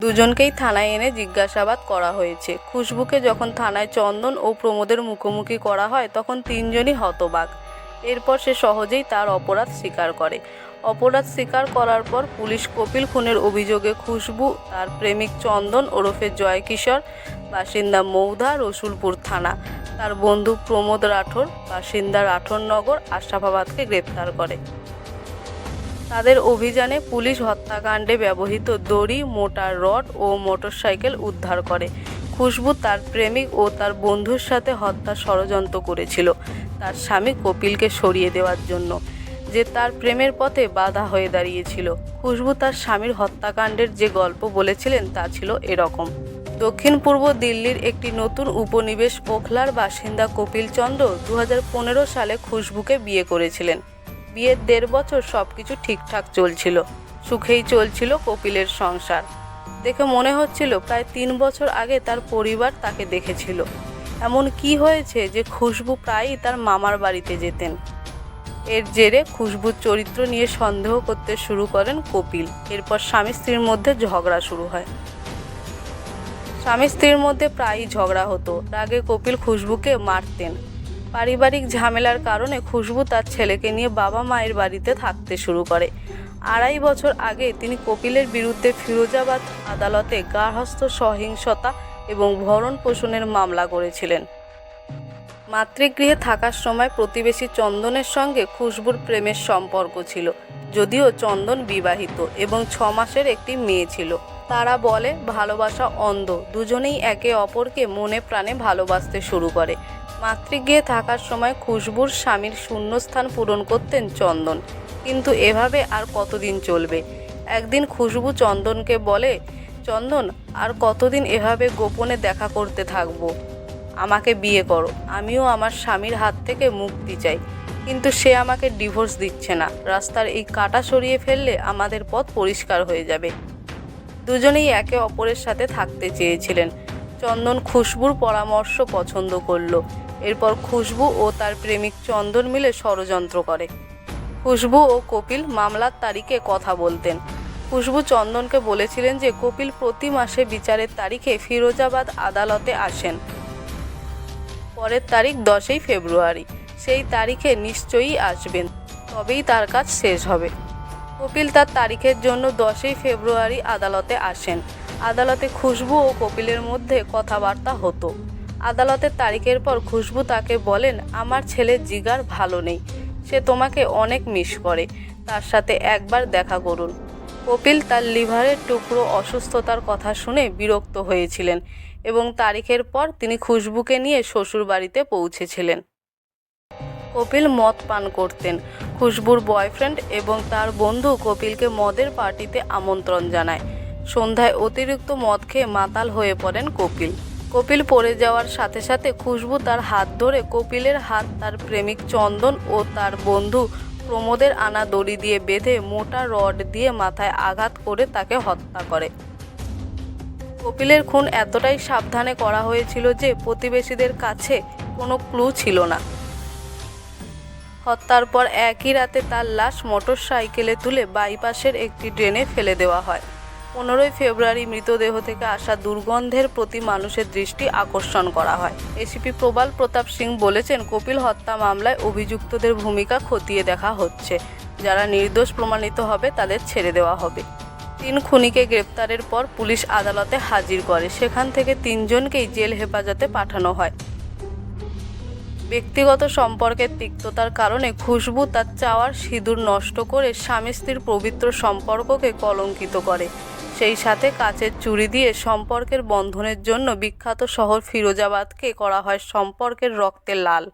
দুজনকেই থানায় এনে জিজ্ঞাসাবাদ করা হয়েছে। খুশবুকে যখন থানায় চন্দন ও প্রমোদের মুখোমুখি করা হয়, তখন তিনজনই হতবাক। এরপর সে সহজেই তার অপরাধ স্বীকার করে। অপরাধ স্বীকার করার পর পুলিশ কপিল খুনের অভিযোগে খুশবু, তার প্রেমিক চন্দন, ওরফে জয়কিশোর, বাসিন্দা মৌধা, রসুলপুর থানা, তার বন্ধু প্রমোদ রাঠোর, বাসিন্দা রাঠোরনগর আশাফাবাদকে গ্রেপ্তার করে। তাদের অভিযানে পুলিশ হত্যাকাণ্ডে ব্যবহৃত দড়ি, মোটার রড ও মোটরসাইকেল উদ্ধার করে। খুশবু তার প্রেমিক ও তার বন্ধুর সাথে হত্যা ষড়যন্ত্র করেছিল। তার স্বামী কপিলকে সরিয়ে দেওয়ার জন্য, যে তার প্রেমের পথে বাধা হয়ে দাঁড়িয়েছিল। খুশবু তার স্বামীর হত্যাকাণ্ডের যে গল্প বলেছিলেন তা ছিল এরকম। দক্ষিণ পূর্ব দিল্লির একটি নতুন উপনিবেশ ওখলার বাসিন্দা কপিল চন্দ্র দু সালে খুশবুকে বিয়ে করেছিলেন। বিয়ের দেড় বছর সব কিছু ঠিকঠাক চলছিল, সুখেই চলছিল কপিলের সংসার। দেখে মনে হচ্ছিল প্রায় তিন বছর আগে তার পরিবার তাকে দেখেছিল। এমন কি হয়েছে যে খুশবু প্রায়ই তার মামার বাড়িতে যেতেন। এর জেরে খুশবুর চরিত্র নিয়ে সন্দেহ করতে শুরু করেন কপিল। এরপর স্বামী স্ত্রীর মধ্যে ঝগড়া শুরু হয়। স্বামী স্ত্রীর মধ্যে প্রায়ই ঝগড়া হতো। রাগে কপিল খুশবুকে মারতেন। পারিবারিক ঝামেলার কারণে খুশবু তার ছেলেকে নিয়ে বাবা মায়ের বাড়িতে থাকতে শুরু করে। আড়াই বছর আগে তিনি কপিলের বিরুদ্ধে ফিরোজাবাদ আদালতে গার্হস্থ্য সহিংসতা এবং ভরণ পোষণের মামলা করেছিলেন। মাতৃগৃহে থাকার সময় প্রতিবেশী চন্দনের সঙ্গে খুশবুর প্রেমের সম্পর্ক ছিল, যদিও চন্দন বিবাহিত এবং ছ মাসের একটি মেয়ে ছিল। তারা বলে, ভালোবাসা অন্ধ, দুজনেই একে অপরকে মনে প্রাণে ভালোবাসতে শুরু করে। মাতৃগৃহে থাকার সময় খুশবুর স্বামীর শূন্যস্থান পূরণ করতেন চন্দন, কিন্তু এভাবে আর কতদিন চলবে? একদিন খুশবু চন্দনকে বলে, চন্দন, আর কতদিন এভাবে গোপনে দেখা করতে থাকব? আমাকে বিয়ে করো। আমিও আমার স্বামীর হাত থেকে মুক্তি চাই। কিন্তু সে আমাকে ডিভোর্স দিচ্ছে না। রাস্তার এই কাটা সরিয়ে ফেললে আমাদের পথ পরিষ্কার হয়ে যাবে। দুজনেই একে অপরের সাথে থাকতে চেয়েছিলেন। চন্দন খুশবুর পরামর্শ পছন্দ করল। এরপর খুশবু ও তার প্রেমিক চন্দন মিলে ষড়যন্ত্র করে। খুশবু ও কপিল মামলার তারিখে কথা বলতেন। খুশবু চন্দনকে বলেছিলেন যে, কপিল প্রতি মাসে বিচারের তারিখে ফিরোজাবাদ আদালতে আসেন। পরের তারিখ দশই ফেব্রুয়ারি। সেই তারিখে নিশ্চয়ই আসবেন, তবেই তার কাজ শেষ হবে। কপিল তার তারিখের জন্য দশই ফেব্রুয়ারি আদালতে আসেন। আদালতে খুশবু ও কপিলের মধ্যে কথাবার্তা হতো। আদালতের তারিখের পর খুশবু তাকে বলেন, আমার ছেলে জিগার ভালো নেই। সে তোমাকে অনেক মিস করে। তার সাথে একবার দেখা করুন। কপিল তার লিভারের টুকরো অসুস্থতার কথা শুনে বিরক্ত হয়েছিলেন এবং তারিখের পর তিনি খুশবুকে নিয়ে শ্বশুর বাড়িতে পৌঁছেছিলেন। কপিল মদ পান করতেন। খুশবুর বয়ফ্রেন্ড এবং তার বন্ধু কপিলকে মদের পার্টিতে আমন্ত্রণ জানায়। সন্ধ্যায় অতিরিক্ত মদ খেয়ে মাতাল হয়ে পড়েন কপিল কপিল পড়ে যাওয়ার সাথে সাথে খুশবু তার হাত ধরে কপিলের হাত, তার প্রেমিক চন্দন ও তার বন্ধু প্রমোদের আনা দড়ি দিয়ে বেঁধে মোটা রড দিয়ে মাথায় আঘাত করে তাকে হত্যা করে। কপিলের খুন এতটাই সাবধানে করা হয়েছিল যে প্রতিবেশীদের কাছে কোনো ক্লু ছিল না। হত্যার পর একই রাতে তার লাশ মোটর সাইকেলে তুলে বাইপাসের একটি ড্রেনে ফেলে দেওয়া হয়। পনেরোই ফেব্রুয়ারি মৃতদেহ থেকে আসা দুর্গন্ধের প্রতি মানুষের দৃষ্টি আকর্ষণ করা হয়। এসিপি প্রবাল প্রতাপ সিং বলেছেন, কপিল হত্যা মামলায় অভিযুক্তদের ভূমিকা খতিয়ে দেখা হচ্ছে। যারা নির্দোষ প্রমাণিত হবে, তাদের ছেড়ে দেওয়া হবে। তিন খুনিকে গ্রেপ্তারের পর পুলিশ আদালতে হাজির করে। সেখান থেকে তিনজনকেই জেল হেফাজতে পাঠানো হয়। ব্যক্তিগত সম্পর্কের তিক্ততার কারণে খুশবু তার চাওয়ার সিঁদুর নষ্ট করে স্বামী স্ত্রীর পবিত্র সম্পর্ককে কলঙ্কিত করে। সেই সাথে কাচের চুড়ি দিয়ে সম্পর্কের বন্ধনের জন্য বিখ্যাত শহর ফিরোজাবাদকে করা হয় সম্পর্কের রক্তে লাল।